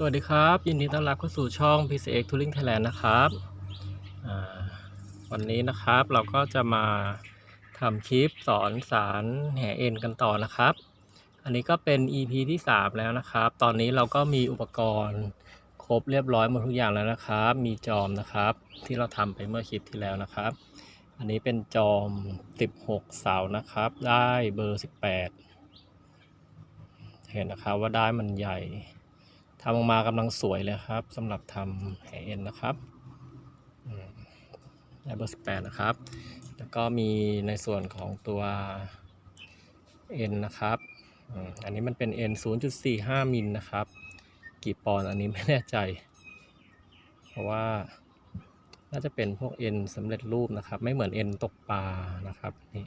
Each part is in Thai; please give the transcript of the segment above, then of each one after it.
สวัสดีครับ ยินดีต้อนรับเข้าสู่ช่อง PCX Touring Thailand นะครับวันนี้นะครับเราก็จะมาทำคลิปสอนสารแห่เอ็นกันต่อนะครับ อันนี้ก็เป็น EP ที่ 3 แล้วนะครับ ตอนนี้เราก็มีอุปกรณ์ครบเรียบร้อยหมดทุกอย่างแล้วนะครับ มีจอมนะครับ ที่เราทำไปเมื่อคลิปที่แล้วนะครับ อันนี้เป็นจอม 16 เสานะครับ ได้เบอร์ 18 เห็นนะครับว่าได้มันใหญ่ำออกมากำลังสวยเลยครับสำหรับทำแหเอ็นนะครับได้เบอร์สิบแปดนะครับ แล้วก็มีในส่วนของตัวเอ็นนะครับอันนี้มันเป็นเอ็นศูนย์จุดสี่ห้ามิลนะครับ กี่ปอนด์อันนี้ไม่แน่ใจ เพราะว่าน่าจะเป็นพวกเอ็นสำเร็จรูปนะครับ ไม่เหมือนเอ็นตกปลานะครับนี่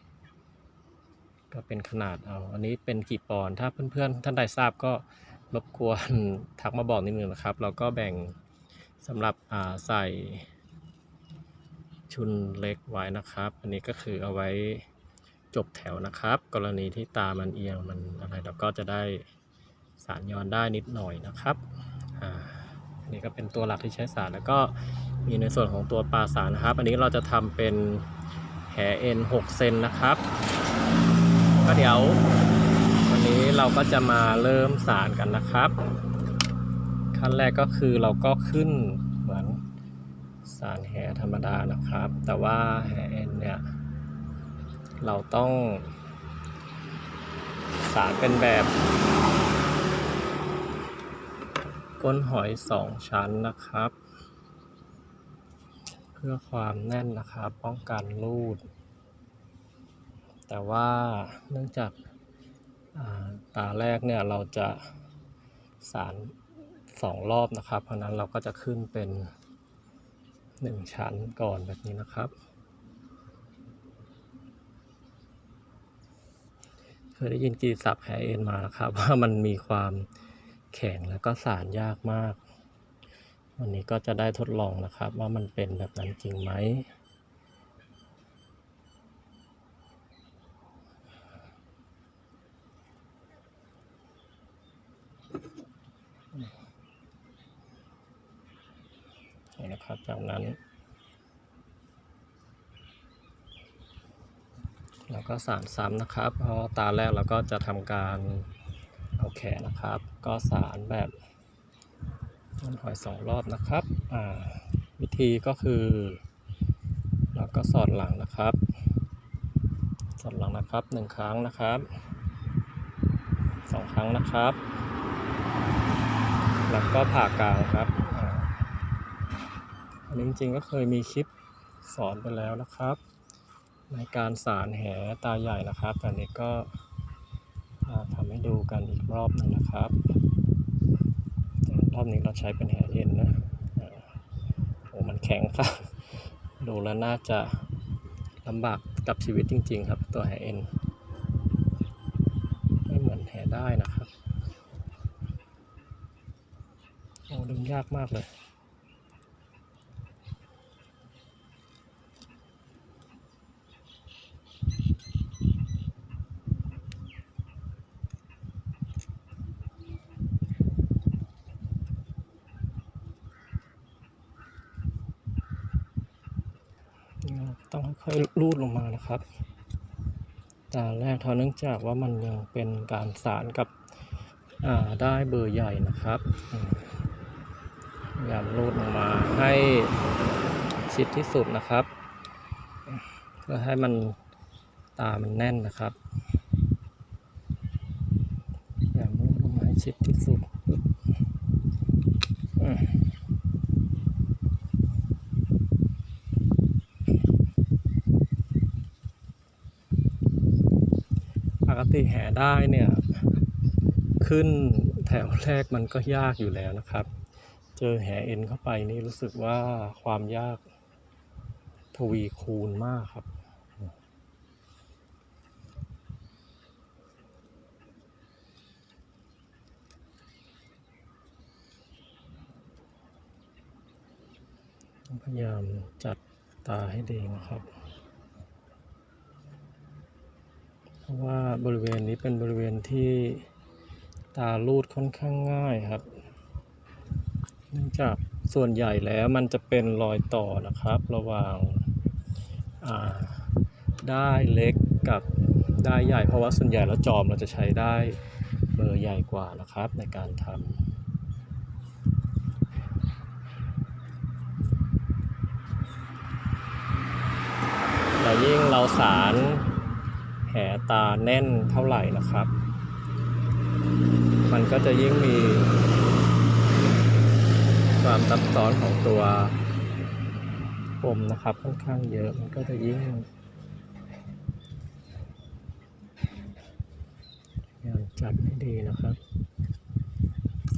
ก็เป็นขนาดเอา อันนี้เป็นกี่ปอนด์ถ้าเพื่อนๆท่านใดทราบก็ รบกวนทักมาบอกนิดนึงนะครับ เราก็แบ่งสำหรับใส่ชุนเล็กไว้นะครับ อันนี้ก็คือเอาไว้จบแถวนะครับ กรณีที่ตามันเอียงมันอะไรเราก็จะได้สารย้อนได้นิดหน่อยนะครับอ่าอันนี้ก็เป็นตัวหลักที่ใช้สารแล้วก็มีในส่วนของตัวปลาสารนะครับ อันนี้เราจะทำเป็นแหเอ็น6เซนนะครับ ก็เดี๋ยว นนี้เราก็จะมาเริ่มสารกันนะครับ ขั้นแรกก็คือเราก็ขึ้นเหมือนสารแหธรรมดานะครับ แต่ว่าแหเอ็นเนี่ย เราต้องสารเป็นแบบ ก้นหอยสองชั้นนะครับ เพื่อความแน่นนะครับ ป้องกันรูด แต่ว่าเนื่องจาก ตาแรกเนี่ยเราจะสารสองรอบนะครับ เพราะนั้นเราก็จะขึ้นเป็นหนึ่งชั้นก่อนแบบนี้นะครับ เคยได้ยินกีสับแหเอ็นมานะครับ ว่ามันมีความแข็งแล้วก็สารยากมาก วันนี้ก็จะได้ทดลองนะครับ ว่ามันเป็นแบบนั้นจริงไหม นะครับจากนั้นเราก็สารซ้ำนะครับเพราะตาแรกเราก็จะทำการเอาแขนนะครับ ก็สารแบบมันหอยสองรอบนะครับวิธีก็คือเราก็สอดหลังนะครับ สอดหลังนะครับหนึ่งครั้งนะครับสองครั้งนะครับ แล้วก็ผ่ากลางครับ อันนี้จริงๆก็เคยมีคลิปสอนไปแล้วนะครับ ในการสารแหตาใหญ่นะครับแต่นี้ก็ทำให้ดูกันอีกรอบหนึงนะครับรอบนี้เราใช้เป็นแหเอ็นนะโอ้มันแข็งครับ ดูแล้วน่าจะลำบากกับชีวิตจริง ๆ ครับ ตัวแหเอ็นไม่เหมือนแหได้นะครับโอ้ดึงยากมากเลย ต้องค่อยๆรูดลงมานะครับตาแรกเท่าเนื่องจากว่ามันยังเป็นการสารกับได้เบอร์ใหญ่นะครับอืมพยายามรูดลงมาให้ชิดที่สุดนะครับ เพื่อให้มันตามันแน่นนะครับพยายามรูดลงมาให้ชิดที่สุดอืม ป กติแห่ได้เนี่ยขึ้นแถวแรกมันก็ยากอยู่แล้วนะครับ เจอแห่เอ็นเข้าไปนี่รู้สึกว่าความยากทวีคูณมากครับพยายามจัดตาให้ดีนะครับ เพ ราะว่าบริเวณนี้เป็นบริเวณที่ตาลูดค่อนข้างง่ายครับ เนื่องจากส่วนใหญ่แล้วมันจะเป็นรอยต่อนะครับ ระหว่างาได้เล็กกับได้ใหญ่ เพราะว่าส่วนใหญ่แล้วจอมเราจะใช้ได้เบอร์ใหญ่กว่านะครับในการทำแล้วยิ่งเราสาร แผลตาแน่นเท่าไหร่นะครับ มันก็จะยิ่งมี ความซับซ้อนของตัวปมนะครับค่อนข้างเยอะมันก็จะยิ่งพยายามจัดให้ดีนะครับ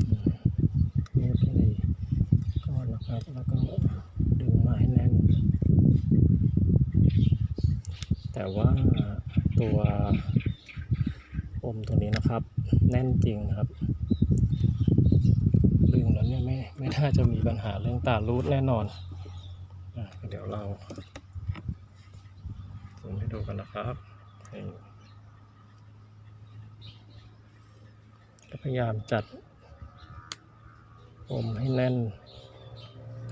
อืมเรียบให้ดีก้อนนะครับ แล้วก็ดึงมาให้แน่น แต่ว่าตัวปมตัวนี้นะครับ แน่นจริงครับดึงแล้วเนี่ยไม่ไม่น่าจะมีปัญหาเรื่องตารูดแน่นอนอเดี๋ยวเราซูมให้ดูกันนะครับพยายามจัดปมให้แน่น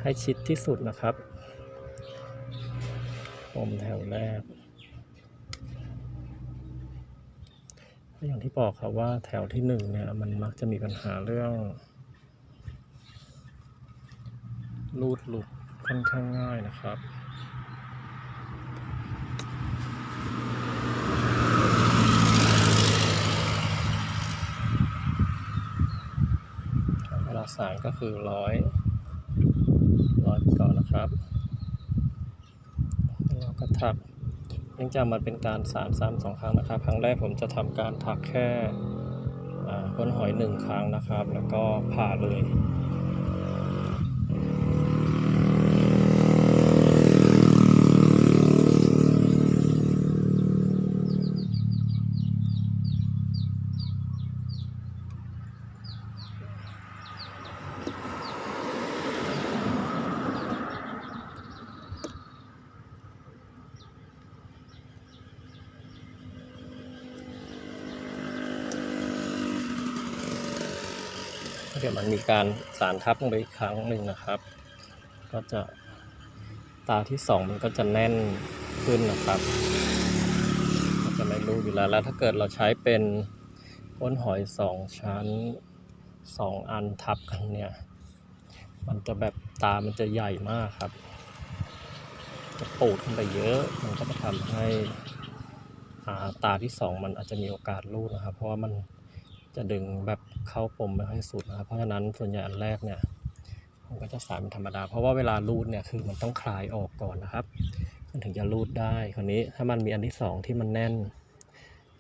ให้ชิดที่สุดนะครับปมแถวแรก อย่างที่บอกครับว่าแถวที่หนึ่งเนี่ยมันมักจะมีปัญหาเรื่องรูดหลุดค่อนข้างง่ายนะครับเวลาสารก็คือร้อยร้อยก่อนนะครับแล้วก็ถัก นื่องจากมันเป็นการสารซ้ำสองครั้งนะครับ ครั้งแรกผมจะทำการถักแค่ค้นหอยหนึ่งครั้งนะครับ แล้วก็ผ่าเลยีการสารทับลงไปอีกครั้งหนึ่งนะครับ ก็จะตาที่สองมันก็จะแน่นขึ้นนะครับก็จะไม่รู้อยู่แล้วแล้วถ้าเกิดเราใช้เป็นก้นหอยสองชั้นสองอันทับกันเนี่ย มันจะแบบตามันจะใหญ่มากครับ จะปูดขึ้นไปเยอะ มันก็จะทำให้อ่าตาที่สองมันอาจจะมีโอกาสรูดนะครับ เพราะว่ามัน จะดึงแบบเข้าปมไม่ค่อยสุดนะครับเพราะฉะนั้นส่วนใหญ่อันแรกเนี่ยผมก็จะสารเป็นธรรมดา เพราะว่าเวลารูดเนี่ยคือมันต้องคลายออกก่อนนะครับ มันถึงจะรูดได้คราวนี้ถ้ามันมีอันที่สองที่มันแน่น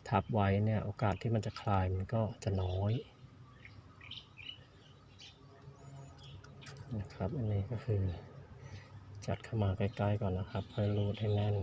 ทับไว้เนี่ยโอกาสที่มันจะคลายมันก็จะน้อยนะครับอันนี้ก็คือจัดเข้ามาใกล้ๆก่อนนะครับค่อรูดให้แน่น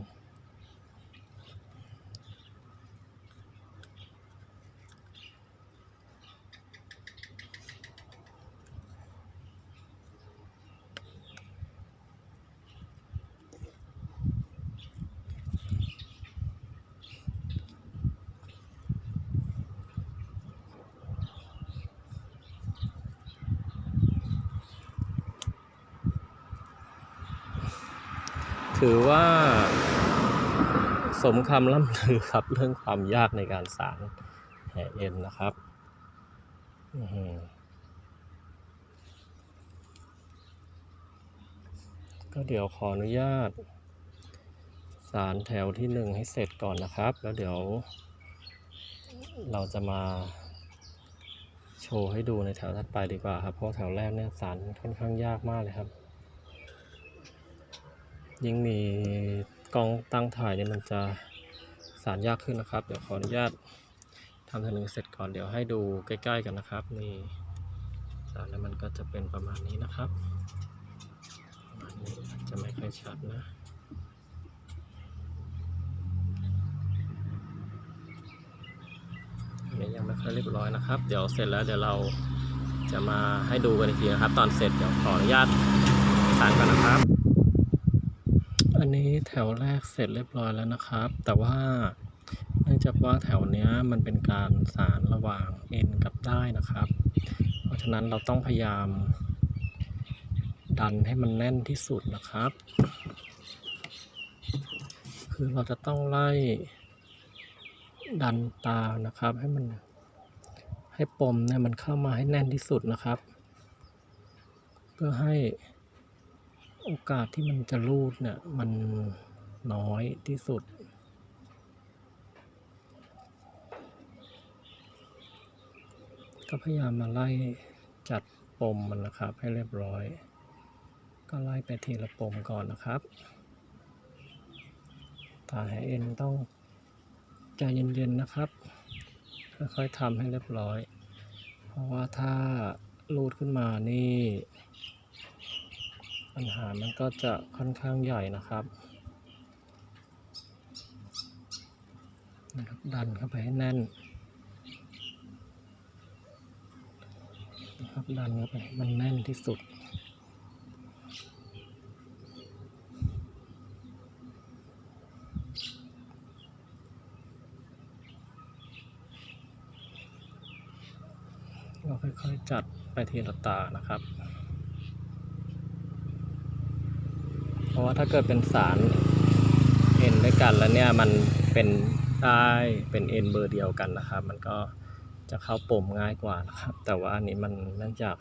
ถือว่า สมคำล่ำลือครับเรื่องความยากในการสารแห่เอ็นนะครับอื้อหือก็เดี๋ยวขออนุญาต สารแถวที่หนึ่งให้เสร็จก่อนนะครับ แล้วเดี๋ยว เราจะมาโชว์ให้ดูในแถวถัดไปดีกว่าครับ เพราะแถวแรกเนี่ยสารค่อนข้างยากมากเลยครับ ยิ่งมีกล้องตั้งถ่ายเนี่ยมันจะสารยากขึ้นนะครับ เดี๋ยวขออนุญาตทำทนึงเสร็จก่อนเดี๋ยวให้ดูใกล้ ๆ กันนะครับ นี่สารแล้วมันก็จะเป็นประมาณนี้นะครับประมาณนี้จะไม่ค่อยชัดนะนี้ยังไม่ค่อยเรียบร้อยนะครับ เดี๋ยวเสร็จแล้วเดี๋ยวเราจะมาให้ดูกันอีกทีนะครับ ตอนเสร็จเดี๋ยวขออนุญาตสารก่อนนะครับ อันนี้แถวแรกเสร็จเรียบร้อยแล้วนะครับ แต่ว่าเนื่องจากว่าแถวเนี้ยมันเป็นการสารระหว่างเอ็นกับได้นะครับ เพราะฉะนั้นเราต้องพยายาม ดันให้มันแน่นที่สุดนะครับ คือเราจะต้องไล่ดันตานะครับให้มันให้ปมเนี่ยมันเข้ามาให้แน่นที่สุดนะครับ เพื่อให้ โอกาสที่มันจะรูดเนี่ยมันน้อยที่สุด ก็พยายามมาไล่จัดปมมันนะครับให้เรียบร้อย ก็ไล่ไปทีละปมก่อนนะครับตาแหเอ็นต้องใจเย็นๆนะครับค่อยๆทำให้เรียบร้อย เพราะว่าถ้ารูดขึ้นมานี่ ปัญหามันก็จะค่อนข้างใหญ่นะครับนะครับ ดันเข้าไปให้แน่นนะครับดันเข้าไปมันแน่นที่สุดเราค่อยๆจัดไปทีละตานะครับ เพ ราะว่าถ้าเกิดเป็นสารเอ็นด้วยกันแล้วเนี่ยมันเป็นได้เป็นเอ็นเบอร์เดียวกันนะครับ มันก็จะเข้าปมง่ายกว่านะครับ แต่ว่าอันนี้มันเนื่องจาก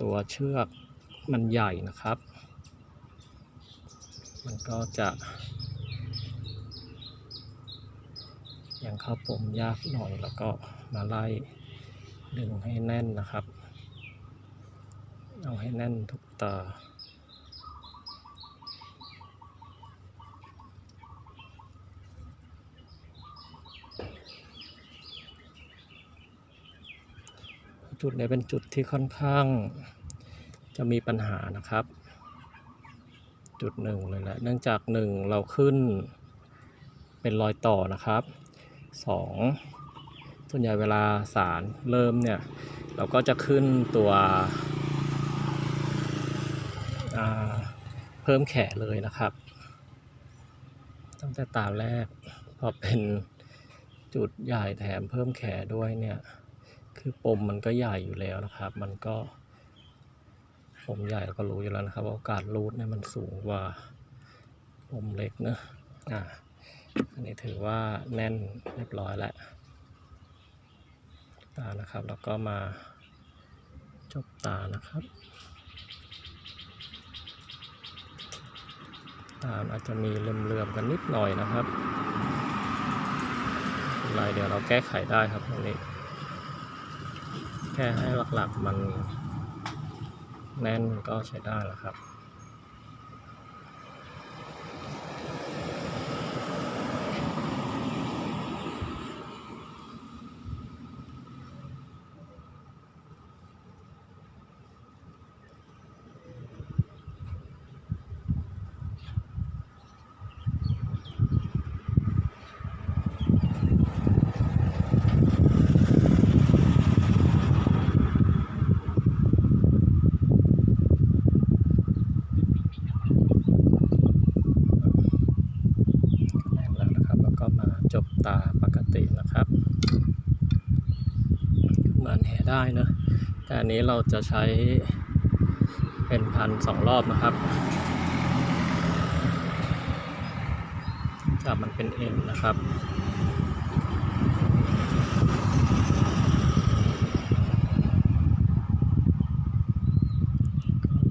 ตัวเชือกมันใหญ่นะครับ มันก็จะ ยังเข้าปมยากหน่อยแล้วก็มาไล่ดึงให้แน่นนะครับ เอาให้แน่นทุกตา จุดนี้เป็นจุดที่ค่อนข้างจะมีปัญหานะครับ จุดหนึ่งเลยแหละเนื่องจากหนึ่งเราขึ้นเป็นรอยต่อนะครับสองส่วนใหญ่เวลาสารเริ่มเนี่ย เราก็จะขึ้นตัวเพิ่มแขนเลยนะครับ ตั้งแต่ตาแรกพอเป็นจุดใหญ่แถมเพิ่มแขนด้วยเนี่ย คือปมมันก็ใหญ่อยู่แล้วนะครับ มันก็ปมใหญ่เราก็รู้อยู่แล้วนะครับว่าโอกาสรูดเนี่ยมันสูงกว่าปมเล็กเนอะอ่าอันนี้ถือว่าแน่นเรียบร้อยแล้วตานะครับ แล้วก็มาจบตานะครับ ตาอาจจะมีเลื่อมๆกันนิดหน่อยนะครับไม่เป็นไรเดี๋ยวเราแก้ไขได้ครับตรงนี้ ค่ให้หลักๆมันแน่นก็ใช้ได้แล้วครับ แล้วนะครับแล้วก็มาจบตาปกตินะครับ เหมือนแห่ ได้เนอะแต่อันนี้เราจะใช้เป็นพันสองรอบนะครับจากมันเป็นเอ็นนะครับ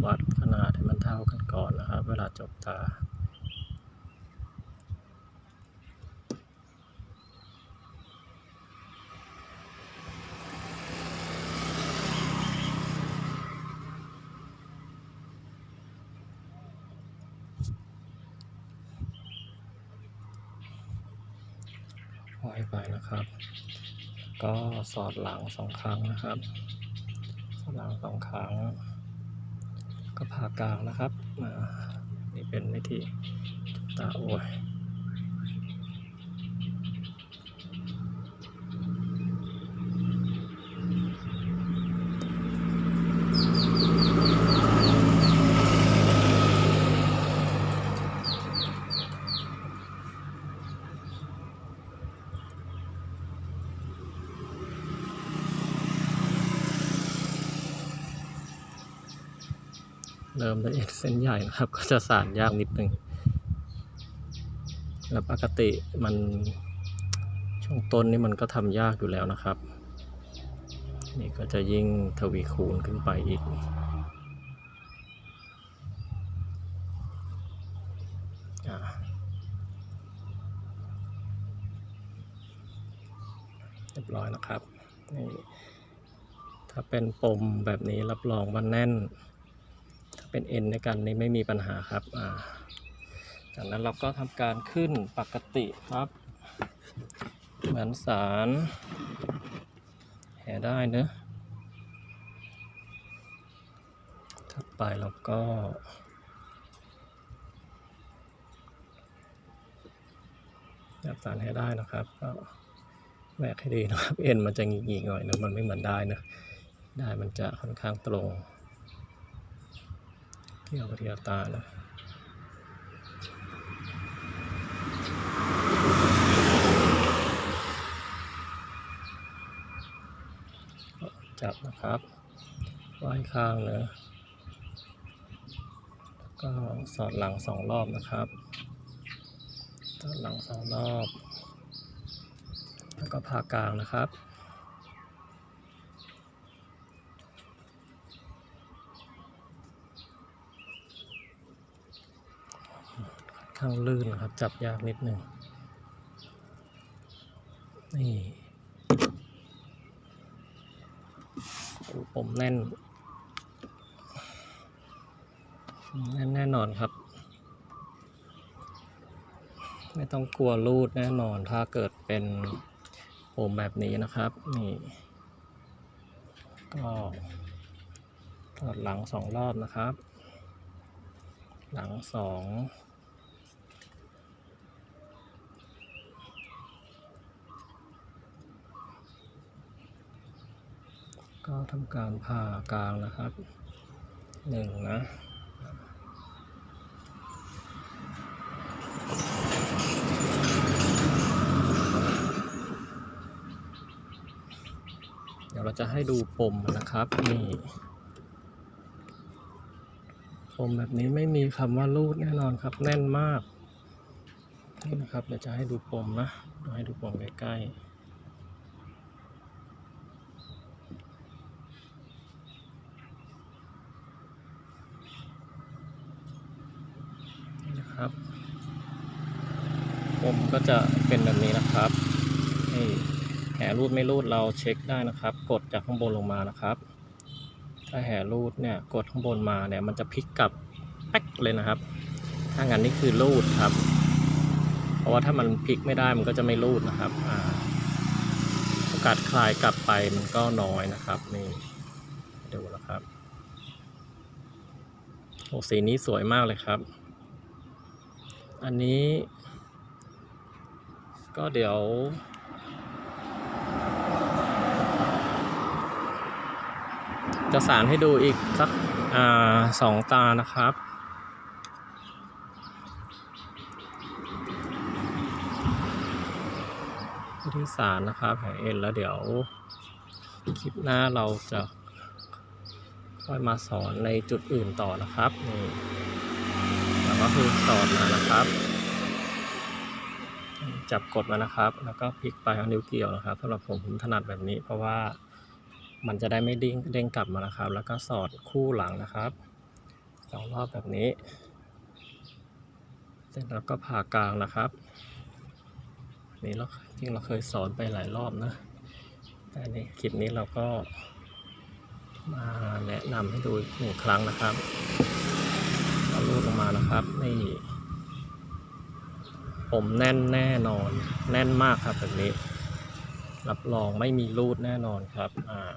วัดขนาดให้มันเท่ากันก่อนนะครับ เวลาจบตา ปล่อยไปนะครับ ก็สอดหลังสองครั้งนะครับ สอดหลังสองครั้ง ก็ผ่ากลางนะครับมานี่เป็นวิธีจุดตาโอ้ย เริ่มด้วยเอ็นเส้นใหญ่นะครับ ก็จะสานยากนิดนึงแล้วปกติมันช่วงต้นนี่มันก็ทำยากอยู่แล้วนะครับ นี่ก็จะยิ่งทวีคูณขึ้นไปอีกเรียบร้อยนะครับนี่ถ้าเป็นปมแบบนี้รับรองว่าแน่น เป็นเอ็นในกันนี่ไม่มีปัญหาครับอ่าจากนั้นเราก็ทำการขึ้นปกติครับ เหมือนสารแห่ได้เนอะถัดไปเราก็จับสารให้ได้นะครับ ก็แหวกให้ดีนะครับ เอ็นมันจะหงิกๆหน่อยนะมันไม่เหมือนได้นะ ได้มันจะค่อนข้างตรง เที่ยวกับเที่ยตานะก็จับนะครับไว้ข้างเลยแล้วก็สอดหลังสองรอบนะครับ สอดหลังสองรอบ แล้วก็ผ่ากลางนะครับ ข้างลื่นนะครับ จับยากนิดหนึ่งนี่ผมแน่น แน่นแน่นอนครับ ไม่ต้องกลัวรูดแน่นอนถ้าเกิดเป็นผมแบบนี้นะครับ นี่ ก็ถอดหลังสองรอบนะครับ หลังสอง ก็ทำการผ่ากลางนะครับหนึ่งนะเดี๋ยวเราจะให้ดูปมนะครับนี่ปมแบบนี้ไม่มีคำว่ารูดแน่นอนครับแน่นมากนี่นะครับเดี๋ยวจะให้ดูปมนะให้ดูปมใกล้ๆ นี่นะครับผม ก็จะเป็นแบบนี้นะครับนี่แห่รูดไม่รูดเราเช็คได้นะครับ กดจากข้างบนลงมานะครับ ถ้าแห่รูดเนี่ยกดข้างบนมาเนี่ยมันจะพลิกกลับแป๊กเลยนะครับ ถ้างั้นนี่คือรูดครับ เพราะว่าถ้ามันพลิกไม่ได้มันก็จะไม่รูดนะครับอาโอกาสคลายกลับไปมันก็น้อยนะครับนี่ดูแล้วครับโอ้สีนี้สวยมากเลยครับ อันนี้ ก็เดี๋ยว จะสารให้ดูอีกสักอสองตานะครับวิธีสารนะครับแผลเอ็นแล้วเดี๋ยว คลิปหน้าเราจะค่อยมาสอนในจุดอื่นต่อนะครับนี่แล้วก็คือสอนมานะครับ จับกดมานะครับ แล้วก็พลิกไปเอานิ้วเกี่ยวนะครับสำหรับผมผมถนัดแบบนี้ เพราะว่ามันจะได้ไม่เด้งเด้งกลับมานะครับ แล้วก็สอดคู่หลังนะครับสองรอบแบบนี้ เสร็จแล้วก็ผ่ากลางนะครับนี่เราจริงเราเคยสอนไปหลายรอบนะ แต่ในคลิปนี้เราก็มาแนะนำให้ดูหนึ่งครั้งนะครับเอาลูดลงมานะครับนี่ ผมแน่นแน่นอน แน่นมากครับแบบนี้ รับรองไม่มีรูดแน่นอนครับอ่า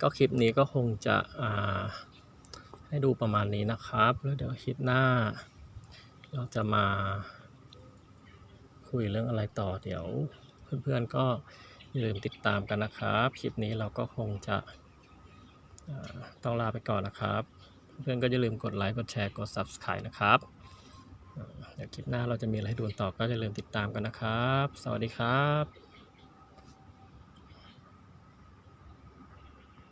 ก็คลิปนี้ก็คงจะอ่าให้ดูประมาณนี้นะครับ แล้วเดี๋ยวคลิปหน้า เราจะมา คุยเรื่องอะไรต่อเดี๋ยว เพื่อนๆก็อย่าลืมติดตามกันนะครับ คลิปนี้เราก็คงจะต้องลาไปก่อนนะครับ เพื่อนก็อย่าลืมกดไลค์ กดแชร์ กด Subscribe นะครับ เดี๋ยวคลิปหน้าเราจะมีอะไรให้ดูต่อก็อย่าลืมติดตามกันนะครับ สวัสดีครับ